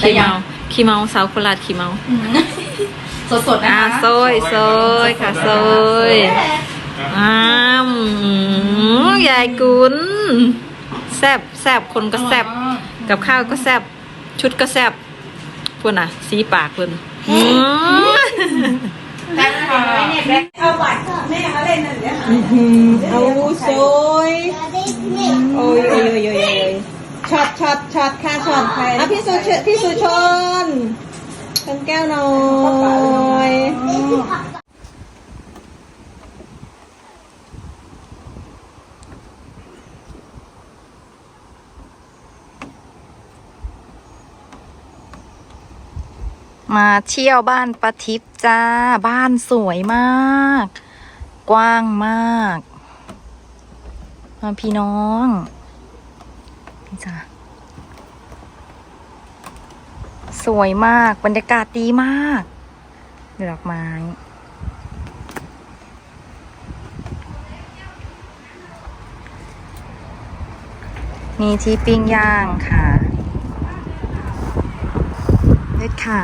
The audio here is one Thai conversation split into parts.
ขี้เมาขี้เมาสาวโคราชขี้เมาสดๆนะอ่าคะโซยโซยค่ะโซยอ้ามยายกุนแซบแซบคนก็แซบกับข้าวก็แซบชุดก็แซบพวกน่ะ สีปากเพิ่นอืมแป๊บค่ะเอาบัตรแม่เขาเล่นนั่นเดี๋ยวหาเอาโซยโอ้ยโอ้ยโอ้ยโอ้ยโอ้ย ช็อตช็อตช็อตค่ะช็อตอะพี่สุชพี่สุชนชนแก้วหน่อยมาเที่ยวบ้านปะทิพย์จ้า บ้านสวยมาก กว้างมากมาพี่น้อง นี่จ้าสวยมากบรรยากาศดีมากดอกไม้มีที่ปิ้งย่างค่ะเล็ดค่ะ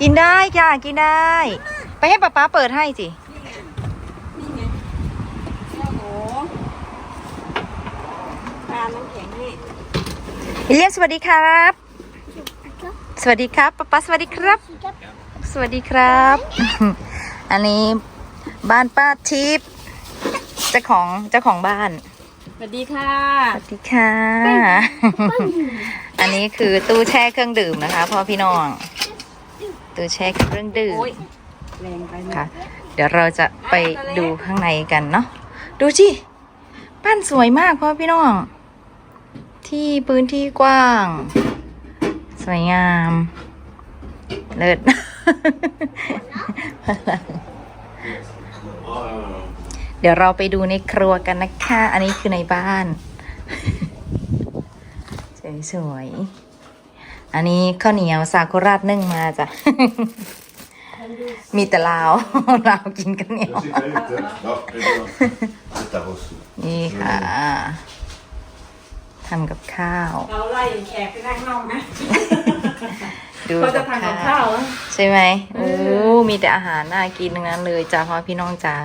กินได้ค่ะ กินได้ ไปให้ป๊าป๊าเปิดให้สิ ตา น้ำแข็งนี่วิลเลียมสวัสดีครับ สวัสดีครับป๊าป๊าสวัสดีครับ สวัสดีครับ อันนี้บ้านป้าทิพย์เจ้าของเจ้าของบ้าน สวัสดีค่ะสวัสดีค่ะ อันนี้คือตู้แช่เครื่องดื่มนะคะพ่อพี่น้อง ตู้แช่เครื่องดื่มแรงไปค่ะ เดี๋ยวเราจะไปดูข้างในกันเนาะ ดูสิบ้านสวยมากพ่อพี่น้อง ที่พื้นที่กว้าง สวยงาม เลิศเดี๋ยวเราไปดูในครัวกันนะคะ อันนี้คือในบ้าน สวยๆ อันนี้ข้าวเหนียวซากุราดนึ่งมาจ้ะ มีแต่ลาวลาวกินข้าวเหนียว Jag sitter ute. Ja, det är bra. Titta på oss. นี่ค่ะ ทำกับข้าว เราไล่แขกไปนั่งนอกนะดูเขาจะทำกับข้าวอะใช่ไหมโอ้มีแต่อาหารน่ากินทั้งนั้นเลยจ้าพ่อพี่น้องจ้า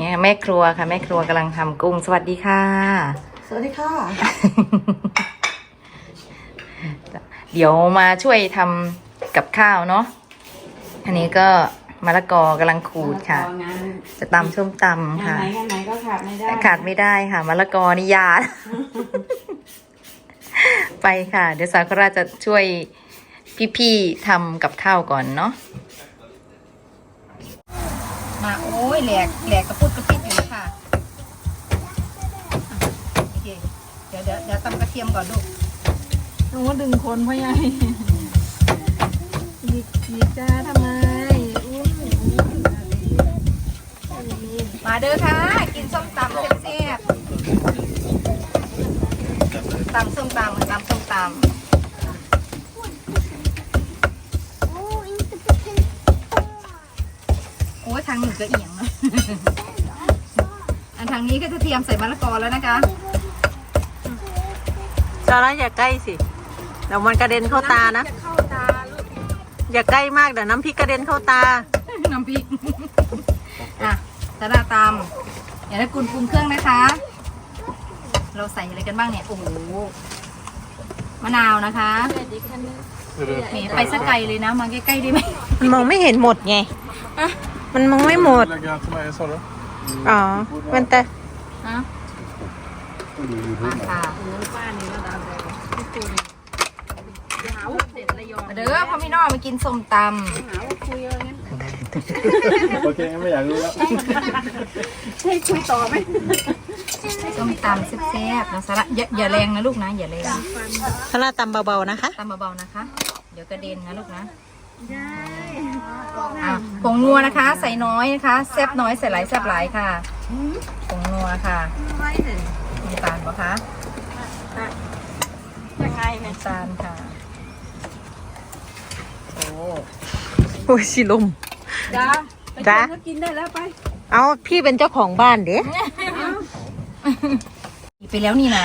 เนี่ยแม่ครัวค่ะ แม่ครัวกำลังทำกุ้งสวัสดีค่ะ สวัสดีค่ะ เดี๋ยวมาช่วยทำกับข้าวเนาะอันนี้ก็ มะละกอกำลังขูดค่ะงานจะตำส้มตำงานค่ะ ไหนงานไหนก็ขาดไม่ได้ขาดไม่ได้ค่ะมะละกอนี่ยา ไปค่ะ เดี๋ยวสาคราจะช่วยพี่ๆทำกับข้าวก่อนเนาะมาโอ้ยแหลกแหลกกระพุดกระปิดอยู่เลยค่ะโอเคเดี๋ยวเดี๋ยวเดี๋ยวตำกระเทียมก่อนลูกหนูดึงคนพ่อใหญ่หยิกหยิกจ้าทำไมอุ้ย มาเด้อค่ะ กินส้มตำแซ่บๆตำส้มตำตำส้มตำโอ้ยทางหนึ่งก็เอียงเนอะอันทางนี้ก็จะเทียมใส่มะละกอแล้วนะคะซาร่าอย่าใกล้สิเดี๋ยวมันกระเด็นเข้าตานะ อย่าใกล้มากเดี๋ยวน้ำพริกกระเด็นเข้าตา น้ำพริก อะสาราตามอย่าได้กุนปรุงเครื่องนะคะ เราใส่อะไรกันบ้างเนี่ย โอ้โห มะนาวนะคะแหมไปสักไกลเลยนะ มาใกล้ๆได้ไหมมันมองไม่เห็นหมดไง มันมองไม่หมด Lägga till mig, sa du? อ๋อ มันแต่ฮะมาค่ะมาเด้อพ่อพี่น้องมากินส้มตำ Okej, men jag rullar. ส้มตำแซ่บๆนะสาระอย่าอย่าแรงนะลูกนะอย่าแรงซาร่าตำเบาๆนะคะตำเบาๆนะคะ เดี๋ยวกระเด็นนะลูกนะอะผงนัวนะคะ ใส่น้อยนะคะแซ่บน้อยใส่หลายแซ่บหลายค่ะผงนัวค่ะน้ำตาลปะคะยังไงเนี่ยน้ำตาลค่ะโอ้โอ้ยสิลม จ้าจ้าก็กินได้แล้วไป เอาพี่เป็นเจ้าของบ้านเด้ไปแล้วนี่นะ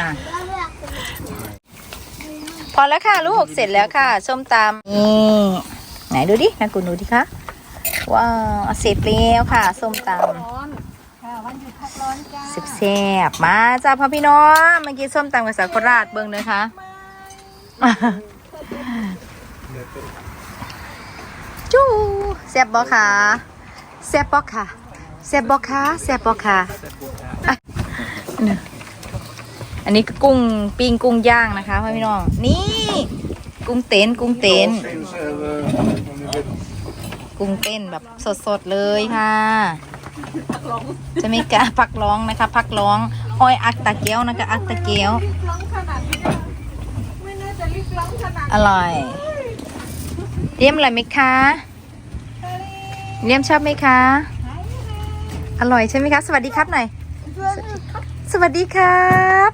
พอแล้วค่ะลูกเสร็จแล้วค่ะส้มตำนี่ไหนดูดินะคุณดูดิคะว้าวเสร็จแล้วค่ะส้มตำสิบแซ่บมาจ้าพ่อพี่น้องเมื่อกี้ส้มตำกับสาวโคราชเบิ่งเลยค่ะ จูแซ่บบ่ค่ะแซ่บบ่ค่ะแซ่บบ่ค่ะแซ่บบ่ค่ะอันนี้ก็กุ้งปิ้งกุ้งย่างนะคะพ่อพี่น้องนี่ กุ้งเต้นกุ้งเต้นกุ้งเต้นแบบสดๆเลยค่ะจะไมีกล้าพักร้องนะคะ พักร้องอ้อยอักตะเกียวนะคะอักตะเกียวอร่อย เลี่ยมอร่อยไหมคะ เลี่ยมชอบไหมคะ อร่อยใช่ไหมคะ สวัสดีครับหน่อย สวัสดีครับ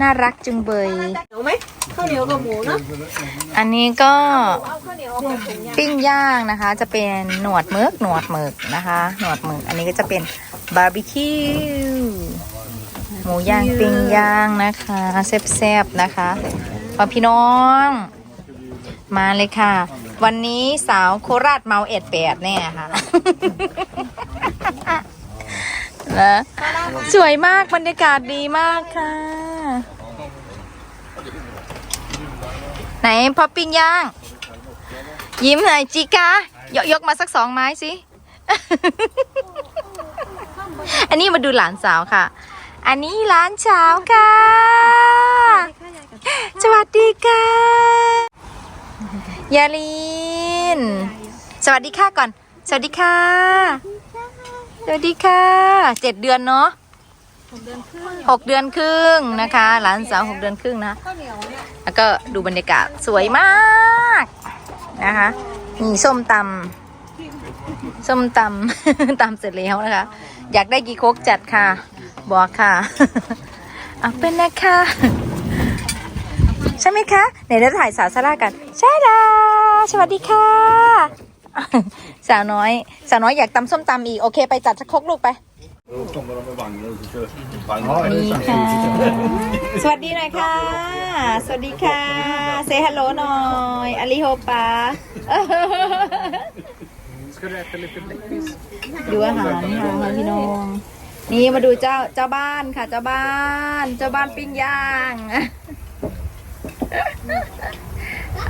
น่ารักจุงเบย เหนียวไหมข้าวเหนียวกับหมูเนาะอันนี้ก็เอาข้าวเหนียวกับหมูย่างปิ้งย่างนะคะ จะเป็นหนวดหมึกหนวดหมึกนะคะ หนวดหมึกอันนี้ก็จะเป็นบาร์บีคิวหมูย่างปิ้งย่างนะคะแซ่บๆนะคะมาพี่น้อง มาเลยค่ะ วันนี้สาวโคราชเมาเอ็ดแปดแน่ค่ะนะสวยมากบรรยากาศดีมากค่ะ ไหนพอปิ้งย่าง ยิ้มหน่อยจิกายกยกมาสักสองไม้สิ อันนี้มาดูหลานสาวค่ะ อันนี้หลานสาวค่ะ สวัสดีค่ะ ยาลิน สวัสดีค่ะก่อน สวัสดีค่ะ สวัสดีค่ะ เจ็ดเดือนเนาะหกเดือนครึ่งนะคะ หลานสาวหกเดือนครึ่งนะ แล้วก็ดูบรรยากาศสวยมากนะคะนี่ส้มตำส้มตำตำเสร็จแล้วนะคะ อยากได้กี่โคกจัดค่ะ บอกค่ะ เอาเป็นนะคะ ใช่ไหมคะไหนเราถ่ายสาวซาร่ากัน ใช่แล้วสวัสดีค่ะ สาวน้อย สาวน้อยอยากตำส้มตำอีก โอเค ไปจัดสักครกลูกไป นี่ค่ะ สวัสดีหน่อยค่ะ สวัสดีค่ะเซฮัลโหลหน่อยอลิโฮปา ดูอาหารค่ะพี่น้อง นี่มาดูเจ้าเจ้าบ้านค่ะ เจ้าบ้าน เจ้าบ้านปิ้งย่าง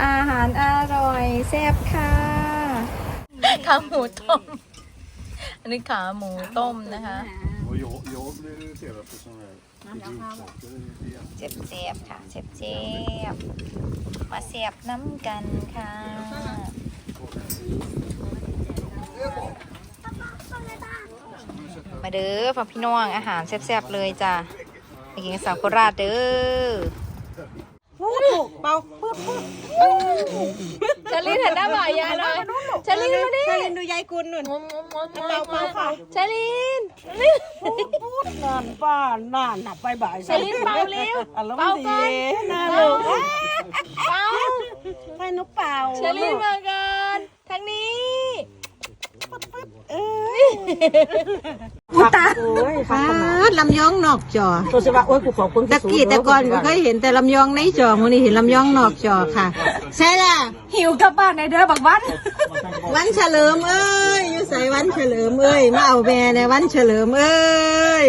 อาหารอร่อยแซ่บค่ะขาหมูต้ม อันนี้ขาหมูต้มนะคะ Och jag, jag blir irriterad på sådana här ryggsaker. เจ็บเจ็บๆค่ะ เจ็บเจ็บๆมาเสียบน้ำกันค่ะ มาเด้อพ่อพี่น้องอาหารแซ่บๆเลยจ้ะไปกินกับสาวโคราชเด้อ พูดถูกเปล่าปึ๊บปึ๊บชลินหันหน้าบ่อยยายเลยชลินมาดิชาลินดูยายกุลหนุ่นเปล่าเปล่าค่ะชลินพูดนานป้านานหนับไปบ่ายชลินเปล่าเร็วอารมเปล่าก่อนน่าเป่าลูกเปล่าให้นุกเปล่าชลินมากันทางนี้ อุตาฟ้าลำยองนอกจอตัวสิว่าโอ้ยกูขอบคุณตะกี้แต่ก่อนก็เคยเห็นแต่ลำยองในจอมื้อนี้เห็นลำยองนอกจอค่ะ ใช่ล่ะ หิวกลับบ้านในเด้อบักวัน วันเฉลิมเอ้ยอยู่ใส่วันเฉลิมเอ้ยมาเอาแม่ในวันเฉลิมเอ้ย